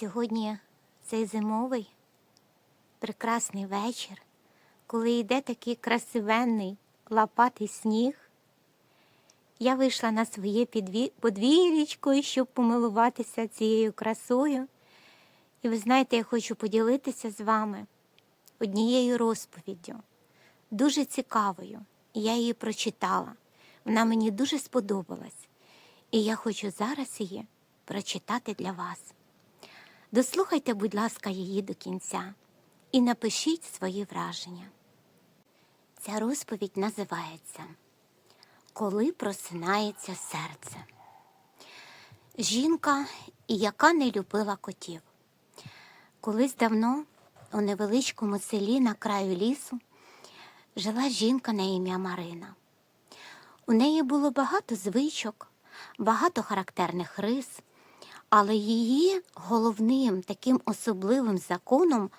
Сьогодні цей зимовий прекрасний вечір, коли йде такий красивенний лопатий сніг. Я вийшла на своє підві... подвір'ячко, щоб помилуватися цією красою. І ви знаєте, я хочу поділитися з вами однією розповіддю, дуже цікавою. Я її прочитала. Вона мені дуже сподобалась. І я хочу зараз її прочитати для вас. Дослухайте, будь ласка, її до кінця і напишіть свої враження. Ця розповідь називається Коли просинається серце. Жінка, яка не любила котів. Колись давно у невеличкому селі на краю лісу жила жінка на ім'я Марина. У неї було багато звичок, багато характерних рис, але її головним таким особливим законом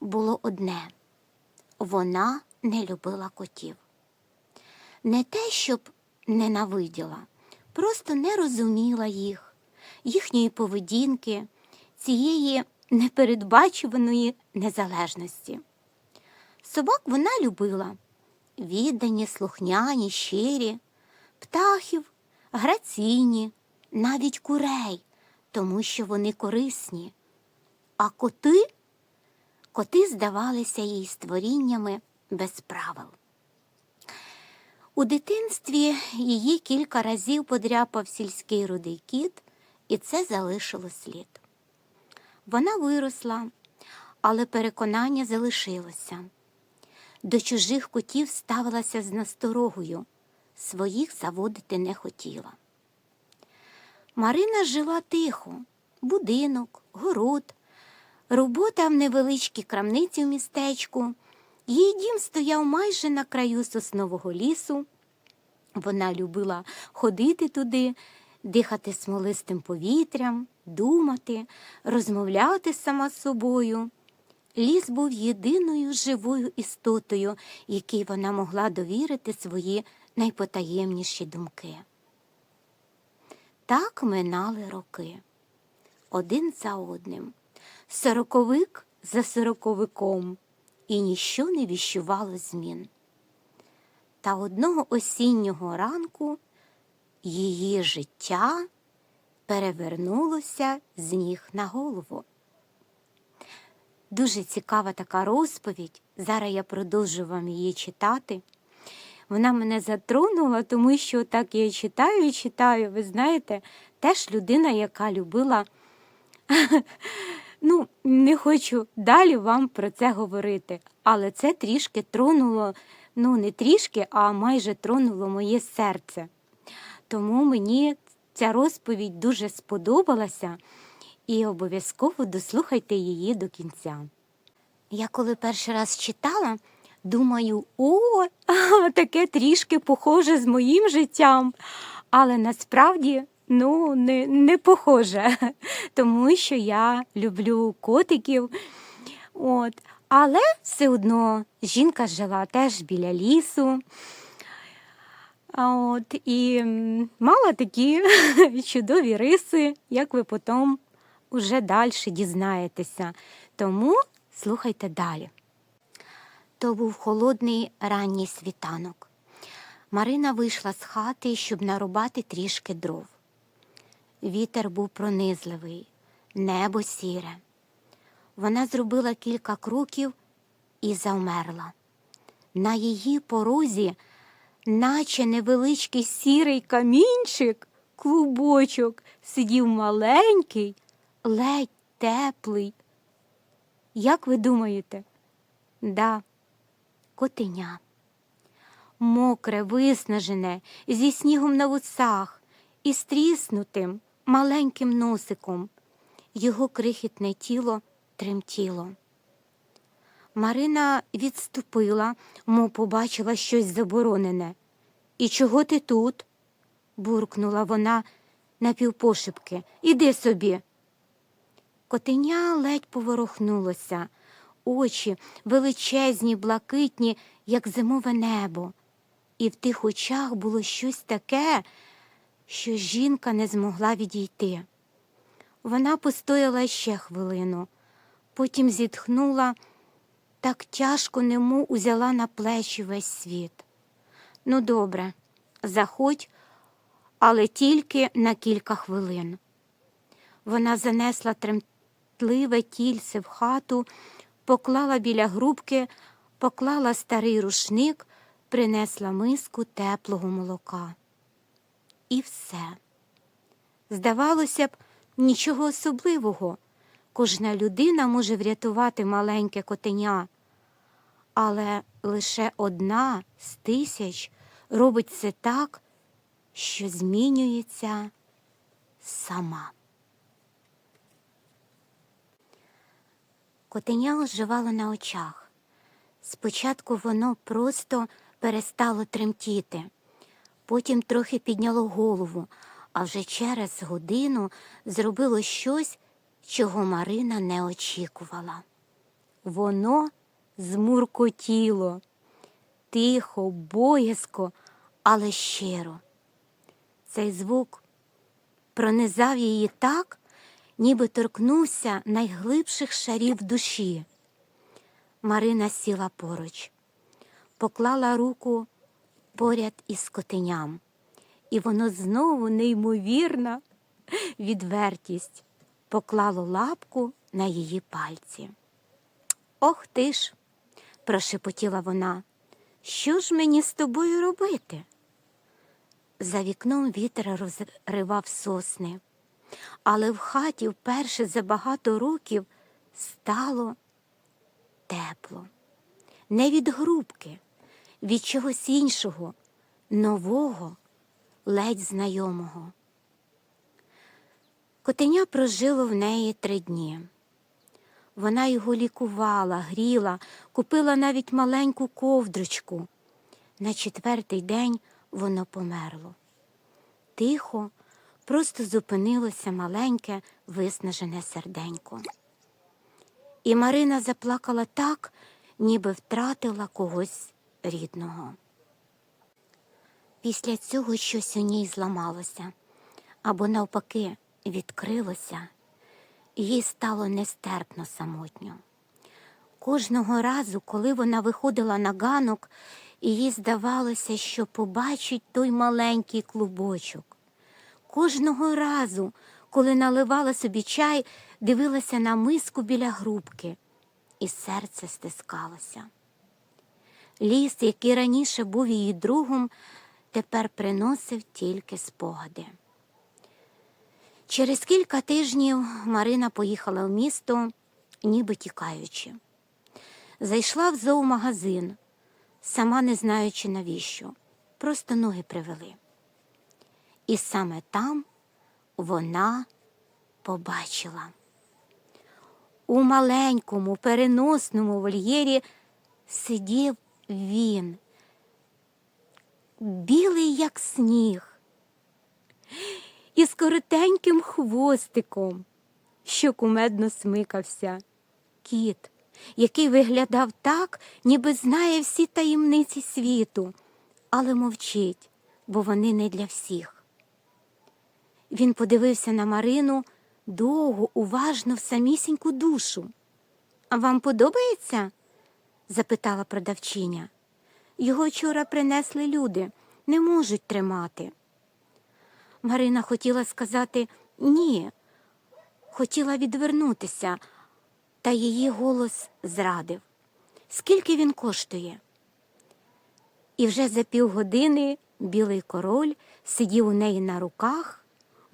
було одне вона не любила котів. Не те, щоб ненавиділа, просто не розуміла їх, їхньої поведінки, цієї непередбачуваної незалежності. Собак вона любила віддані, слухняні, щирі, птахів, граційні, навіть курей, тому що вони корисні. А коти, коти здавалися їй створіннями без правил. У дитинстві її кілька разів подряпав сільський рудий кіт, і це залишило слід. Вона виросла, але переконання залишилося. До чужих котів ставилася з насторогою, своїх заводити не хотіла. Марина жила тихо, будинок, город, робота в невеличкій крамниці в містечку. Її дім стояв майже на краю соснового лісу. Вона любила ходити туди, дихати смолистим повітрям, думати, розмовляти сама з собою. Ліс був єдиною живою істотою, якій вона могла довірити свої найпотаємніші думки. Так минали роки, один за одним, сороковик за сороковиком, і ніщо не віщувало змін. Та одного осіннього ранку її життя перевернулося з ніг на голову. Дуже цікава така розповідь. Зараз я продовжу вам її читати. Вона мене затронула, тому що так я читаю і читаю. Ви знаєте, теж людина, яка любила. Ну, не хочу далі вам про це говорити, але це трішки тронуло, ну не трішки, а майже тронуло моє серце. Тому мені ця розповідь дуже сподобалася і обов'язково дослухайте її до кінця. Я коли перший раз читала, думаю, о, таке трішки похоже з моїм життям, але насправді ну, не, не похоже, тому що я люблю котиків. От. Але все одно жінка жила теж біля лісу. От, і мала такі чудові риси, як ви потім уже далі дізнаєтеся. Тому слухайте далі. То був холодний ранній світанок. Марина вийшла з хати, щоб нарубати трішки дров. Вітер був пронизливий, небо сіре. Вона зробила кілька кроків і завмерла. На її порозі, наче невеличкий сірий камінчик, клубочок, сидів маленький, ледь теплий. Як ви думаєте? Да, котеня. Мокре, виснажене, зі снігом на вусах і стріснутим маленьким носиком. Його крихітне тіло тремтіло. Марина відступила, мов побачила щось заборонене. І чого ти тут? буркнула вона напівпошепки. Іди собі. Котеня ледь поворухнулося, очі величезні, блакитні, як зимове небо, і в тих очах було щось таке, що жінка не змогла відійти. Вона постояла ще хвилину, потім зітхнула, так тяжко немов узяла на плечі весь світ. Ну, добре, заходь, але тільки на кілька хвилин. Вона занесла тремтливе тільце в хату, поклала біля грубки, поклала старий рушник, принесла миску теплого молока. І все. Здавалося б, нічого особливого. Кожна людина може врятувати маленьке котеня, але лише одна з тисяч робить це так, що змінюється сама. Котеня оживало на очах. Спочатку воно просто перестало тремтіти, потім трохи підняло голову, а вже через годину зробило щось, чого Марина не очікувала. Воно змуркотіло, тихо, боязко, але щиро. Цей звук пронизав її так, ніби торкнувся найглибших шарів душі. Марина сіла поруч, поклала руку поряд із котеням, і воно знову неймовірна відвертість поклало лапку на її пальці. Ох ти ж, прошепотіла вона, що ж мені з тобою робити? За вікном вітер розривав сосни, але в хаті вперше за багато років стало тепло. Не від грубки, від чогось іншого, нового, ледь знайомого. Котеня прожило в неї три дні. Вона його лікувала, гріла, купила навіть маленьку ковдрочку. На четвертий день воно померло. Тихо, просто зупинилося маленьке, виснажене серденько. І Марина заплакала так, ніби втратила когось рідного. Після цього щось у ній зламалося, або навпаки відкрилося, їй стало нестерпно самотньо. Кожного разу, коли вона виходила на ганок, їй здавалося, що побачить той маленький клубочок. Кожного разу, коли наливала собі чай, дивилася на миску біля грубки, і серце стискалося. Ліс, який раніше був її другом, тепер приносив тільки спогади. Через кілька тижнів Марина поїхала в місто, ніби тікаючи. Зайшла в зоомагазин, сама не знаючи навіщо, просто ноги привели. І саме там вона побачила. У маленькому переносному вольєрі сидів він, білий, як сніг, із коротеньким хвостиком, що кумедно смикався. Кіт, який виглядав так, ніби знає всі таємниці світу, але мовчить, бо вони не для всіх. Він подивився на Марину довго, уважно в самісіньку душу. А вам подобається? запитала продавчиня. Його вчора принесли люди, не можуть тримати. Марина хотіла сказати ні, хотіла відвернутися, та її голос зрадив. Скільки він коштує? І вже за півгодини білий король сидів у неї на руках,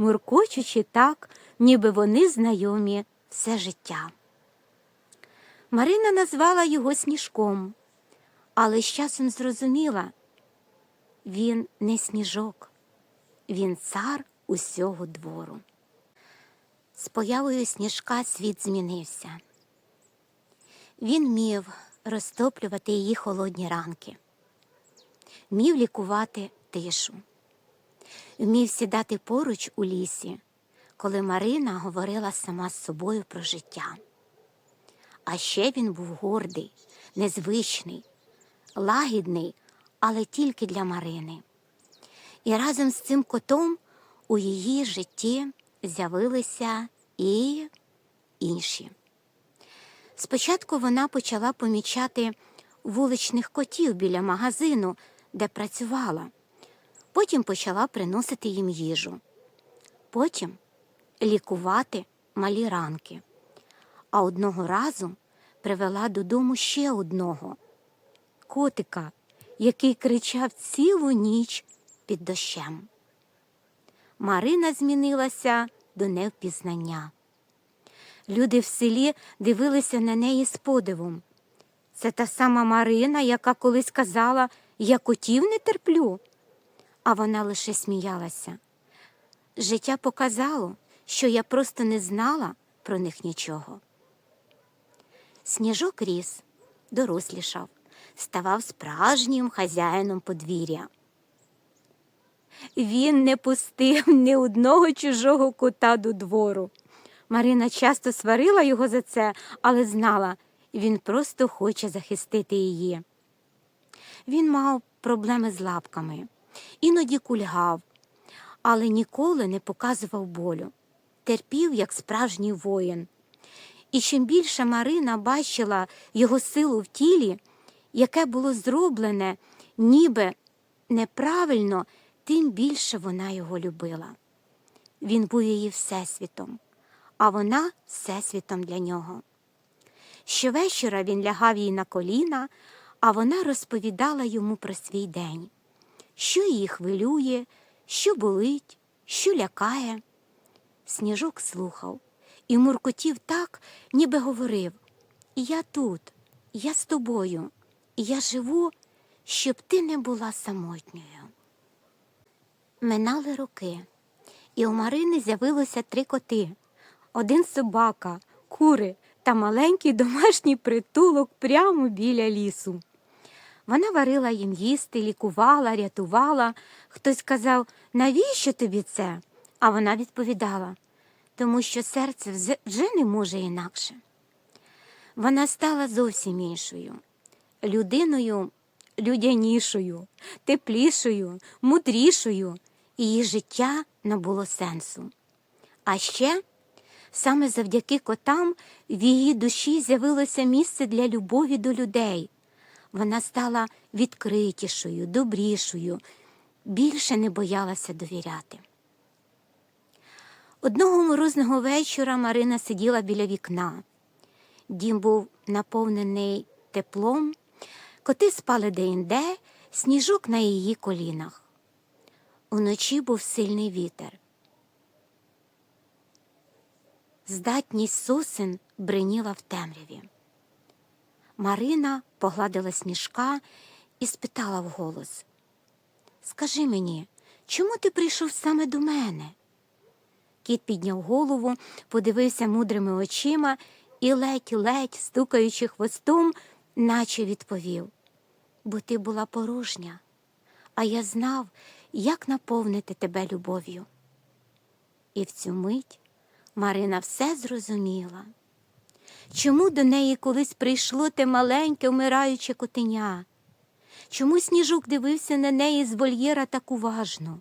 муркочучи так, ніби вони знайомі все життя. Марина назвала його сніжком, але з часом зрозуміла він не сніжок, він цар усього двору. З появою сніжка світ змінився. Він мів розтоплювати її холодні ранки, мів лікувати тишу, вмів сідати поруч у лісі, коли Марина говорила сама з собою про життя. А ще він був гордий, незвичний, лагідний, але тільки для Марини. І разом з цим котом у її житті з'явилися і інші. Спочатку вона почала помічати вуличних котів біля магазину, де працювала. Потім почала приносити їм їжу. Потім лікувати малі ранки. А одного разу привела додому ще одного котика, який кричав цілу ніч під дощем. Марина змінилася до невпізнання. Люди в селі дивилися на неї з подивом. Це та сама Марина, яка колись казала, я котів не терплю. А вона лише сміялася. Життя показало, що я просто не знала про них нічого. Сніжок ріс, дорослішав, ставав справжнім хазяїном подвір'я. Він не пустив ні одного чужого кота до двору. Марина часто сварила його за це, але знала, він просто хоче захистити її. Він мав проблеми з лапками, іноді кульгав, але ніколи не показував болю, терпів, як справжній воїн. І чим більше Марина бачила його силу в тілі, яке було зроблене, ніби неправильно, тим більше вона його любила. Він був її всесвітом, а вона всесвітом для нього. Щовечора він лягав їй на коліна, а вона розповідала йому про свій день, що її хвилює, що болить, що лякає. Сніжок слухав і муркотів так, ніби говорив Я тут, я з тобою, я живу, щоб ти не була самотньою. Минали роки, і у Марини з'явилося три коти, один собака, кури та маленький домашній притулок прямо біля лісу. Вона варила їм їсти, лікувала, рятувала. Хтось казав, навіщо тобі це? А вона відповідала, тому що серце вже не може інакше. Вона стала зовсім іншою, людиною людянішою, теплішою, мудрішою, її життя набуло сенсу. А ще саме завдяки котам в її душі з'явилося місце для любові до людей. Вона стала відкритішою, добрішою, більше не боялася довіряти. Одного морозного вечора Марина сиділа біля вікна. Дім був наповнений теплом, коти спали де-інде, сніжок на її колінах. Уночі був сильний вітер. Здатність сосен бриніла в темряві. Марина погладила сніжка і спитала вголос Скажи мені, чому ти прийшов саме до мене? Кіт підняв голову, подивився мудрими очима і ледь-ледь, стукаючи хвостом, наче відповів Бо ти була порожня, а я знав, як наповнити тебе любов'ю. І в цю мить Марина все зрозуміла. Чому до неї колись прийшло те маленьке вмираюче котеня? Чому сніжок дивився на неї з вольєра так уважно?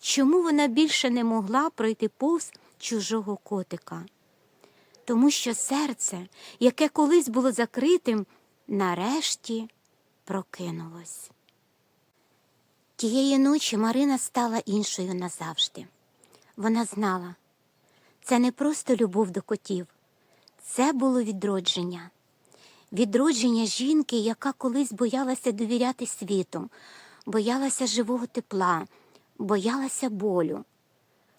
Чому вона більше не могла пройти повз чужого котика? Тому що серце, яке колись було закритим, нарешті прокинулось. Тієї ночі Марина стала іншою назавжди. Вона знала, це не просто любов до котів, це було відродження. Відродження жінки, яка колись боялася довіряти світу, боялася живого тепла, боялася болю.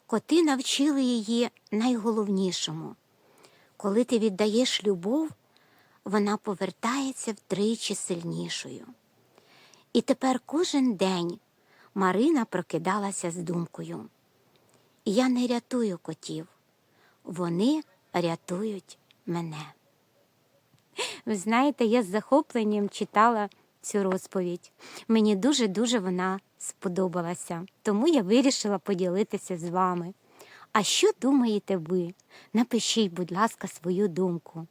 Коти навчили її найголовнішому. Коли ти віддаєш любов, вона повертається втричі сильнішою. І тепер кожен день Марина прокидалася з думкою. Я не рятую котів, вони рятують мене. Ви знаєте, я з захопленням читала цю розповідь. Мені дуже-дуже вона сподобалася, тому я вирішила поділитися з вами. А що думаєте ви? Напишіть, будь ласка, свою думку.